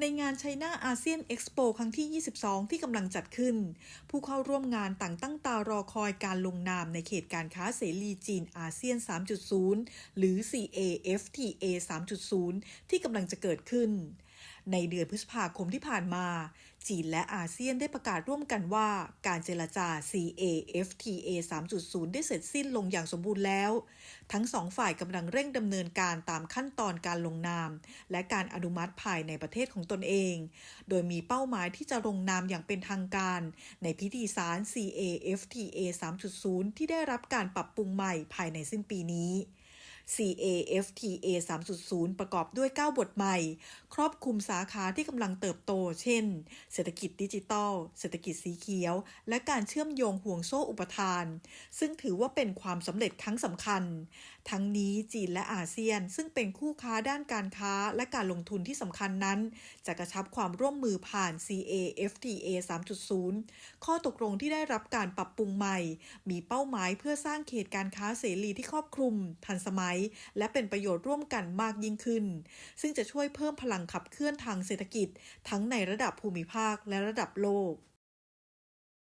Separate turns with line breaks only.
ในงานไชน่าอาเซียนเอ็กซ์โปครั้งที่ 22 ที่กำลังจัดขึ้น ผู้เข้าร่วมงานต่างตั้งตารอคอยการลงนามในเขตการค้าเสรีจีนอาเซียน 3.0 หรือ CAFTA 3.0 ที่กำลังจะเกิดขึ้น ในเดือนพฤษภาคมที่ผ่านมา จีนและอาเซียนได้ประกาศร่วมกันว่าการเจรจา CAFTA 3.0 ได้เสร็จสิ้นลงอย่างสมบูรณ์แล้ว ทั้งสองฝ่ายกำลังเร่งดำเนินการตามขั้นตอนการลงนาม และการอนุมัติภายในประเทศของตนเอง โดยมีเป้าหมายที่จะลงนามอย่างเป็นทางการ ในพิธีสาร CAFTA 3.0 ที่ได้รับการปรับปรุงใหม่ภายในสิ้นปีนี้ CAFTA 3.0 ประกอบด้วย 9 บทใหม่ ครอบคลุมสาขาที่กำลังเติบโต เช่น เศรษฐกิจดิจิทัล เศรษฐกิจสีเขียว และการเชื่อมโยงห่วงโซ่อุปทาน ซึ่งถือว่าเป็นความสำเร็จครั้งสำคัญ ทั้งนี้จีนและอาเซียน ซึ่งเป็นคู่ค้าด้านการค้าและการลงทุนที่สำคัญนั้น จะกระชับความร่วมมือผ่าน CAFTA 3.0 ข้อตกลงที่ได้รับการปรับปรุงใหม่ มีเป้าหมายเพื่อสร้างเขตการค้าเสรีที่ครอบคลุม ทันสมัยและเป็นประโยชน์ร่วมกันมากยิ่งขึ้น ซึ่งจะช่วยเพิ่มพลังขับเคลื่อนทางเศรษฐกิจ ทั้งในระดับภูมิภาคและระดับโลก